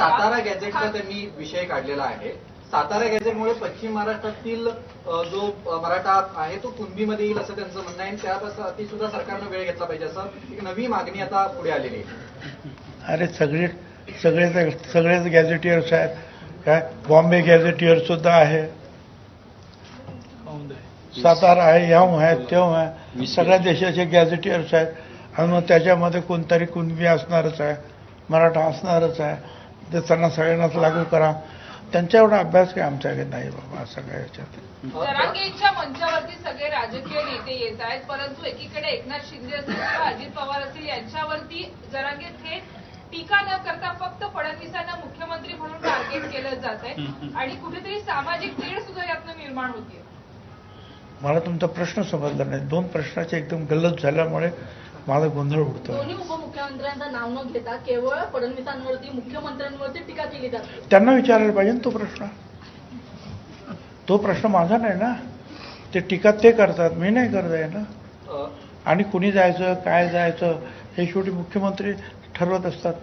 सातारा गॅजेटचा गॅझेटचा त्यांनी विषय काढलेला आहे. सातारा गॅझेटमुळे पश्चिम महाराष्ट्रातील जो मराठा आहे तो कुणबीमध्ये येईल असं त्यांचं म्हणणं आहे. आणि त्यापासून सुद्धा सरकारनं वेळ घेतला पाहिजे. असं एक नवी मागणी आता पुढे आलेली आहे. अरे सगळे सगळे सगळेच गॅझेटियर्स आहेत. काय? बॉम्बे गॅझेटियर सुद्धा आहे. सातारा आहे ह्याव आहे तेव्हा आहे. सगळ्या देशाचे गॅझेटियर्स आहेत. आणि मग त्याच्यामध्ये कोणतरी कुणबी असणारच आहे. मराठा असणारच आहे. ते त्यांना सगळ्यांनाच लागू करा. त्यांच्या एवढा अभ्यास काय आमच्याकडे नाही बाबा सगळ्या याच्यात. जरांगेच्या मंचावरती सगळे राजकीय नेते येत आहेत परंतु एकीकडे एकनाथ शिंदे असतील किंवा अजित पवार असतील यांच्यावरती जरांगे थेट टीका न करता फक्त फडणवीसांना मुख्यमंत्री म्हणून टार्गेट केलं जात आहे. आणि कुठेतरी सामाजिक तेढ सुद्धा यातनं निर्माण होतीये. मला तुमचा प्रश्न समजला नाही. दोन प्रश्नाचे एकदम गल्लत झाल्यामुळे माझा गोंधळ उडतो दोन्ही उपमुख्यमंत्र्यांचं नाव न घेता केवळ फडणवीसांवरती मुख्यमंत्र्यांवरती टीका केली जाते. त्यांना विचारायला पाहिजे ना तो प्रश्न. तो प्रश्न माझा नाही ना. ते टीका ते करतात मी नाही करत आहे ना. आणि कुणी जायचं काय जायचं हे शेवटी मुख्यमंत्री ठरवत असतात.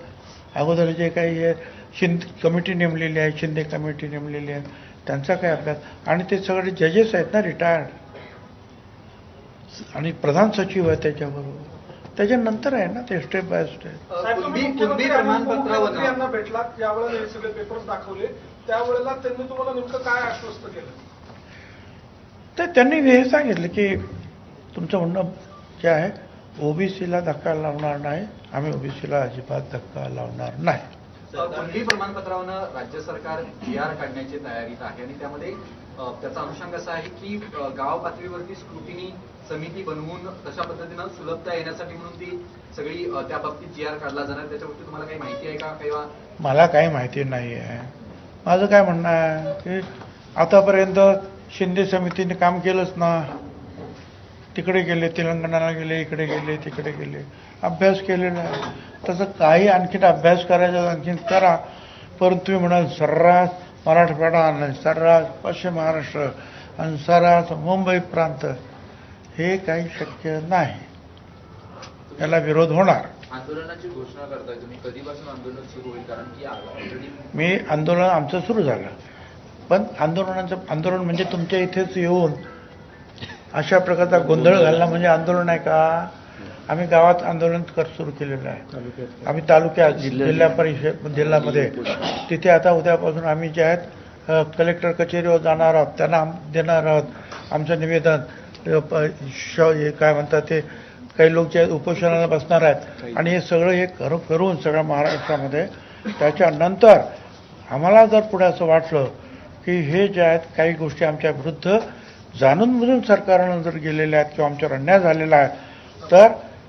अगोदर जे काही हे शिंदे कमिटी नेमलेली आहे शिंदे कमिटी नेमलेली आहे त्यांचा काय अभ्यास. आणि ते सगळे जजेस आहेत ना रिटायर्ड. आणि प्रधान सचिव आहे त्याच्याबरोबर. त्याच्यानंतर आहे ना ते स्टेप बाय स्टेप यांना भेटला त्यावेळेला हे सगळे पेपर्स दाखवले. त्यावेळेला त्यांनी तुम्हाला नेमकं काय आश्वस्त केलं? तर त्यांनी हे सांगितलं की तुमचं म्हणणं जे आहे ओबीसीला धक्का लावणार नाही आम्ही ओबीसीला अजिबात धक्का लावणार नाही. कुणबी प्रमाणपत्रावर राज्य सरकार जी आर काढण्याची तयारीत आहे आणि त्यामध्ये त्याचा अनुषंग असा आहे की गाव पातळीवरती स्क्रुटिनी समिती बनवून तशा पद्धतीनं सुलभता येण्यासाठी म्हणून ती सगळी त्या बाबतीत जी आर काढला जाणार त्याच्यावरती तुम्हाला काही माहिती आहे का किंवा मला काही माहिती नाही आहे. माझं काय म्हणणं आहे की आतापर्यंत शिंदे समितीने काम केलंच ना. तिकडे गेले तेलंगणाला गेले इकडे गेले तिकडे गेले. अभ्यास केलेला आहे. तसं काही आणखीन अभ्यास करायचा आणखीन करा. परंतु तुम्ही म्हणाल सर्रास मराठवाडा आणि सर्रास पश्चिम महाराष्ट्र आणि सर्रास मुंबई प्रांत हे काही शक्य नाही. याला विरोध होणार. आंदोलनाची घोषणा करताय तुम्ही. कधीपासून आंदोलन सुरू होईल? कारण की ऑलरेडी मी आंदोलन आमचं सुरू झालं. पण आंदोलनाचं आंदोलन म्हणजे तुमच्या इथेच येऊन अशा प्रकारचा गोंधळ घालणं म्हणजे आंदोलन आहे का? आम्ही गावात आंदोलन कर सुरू केलेलं आहे. आम्ही तालुक्यात जिल्हा परिषद जिल्ह्यामध्ये. तिथे आता उद्यापासून आम्ही जे आहेत कलेक्टर कचेरीवर जाणार आहोत. त्यांना देणार आहोत. आमचं निवेदन श हे काय म्हणतात ते काही लोक जे आहेत उपोषणाला बसणार आहेत. आणि हे सगळं हे करून सगळ्या महाराष्ट्रामध्ये त्याच्यानंतर आम्हाला जर पुढे असं वाटलं की हे जे आहेत काही गोष्टी आमच्या विरुद्ध जाणून बुजून सरकारनं जर गेलेल्या आहेत किंवा आमच्यावर अन्याय झालेला आहे तर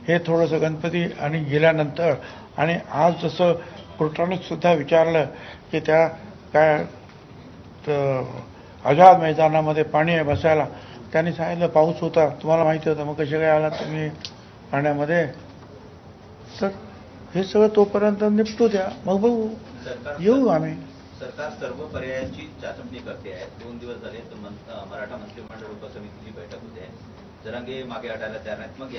हे थोडंसं गणपती आणि गेल्यानंतर आणि आज जसं कोर्टाने सुद्धा विचारलं की त्या काय आझाद मैदानामध्ये पाणी आहे बसायला त्यांनी सांगितलं पाऊस होता. तुम्हाला माहिती होतं मग कसे काय आला तुम्ही पाण्यामध्ये? तर हे सगळं तोपर्यंत निपटू द्या मग बघू. येऊ आम्ही. सरकार सर्व पर्यायांची चाचपणी करते आहे. दोन दिवस झाले मराठा मंत्रिमंडळ उपसमितीची बैठक होते आहे. जरांगे मागे हटायला तयार नाहीत. मग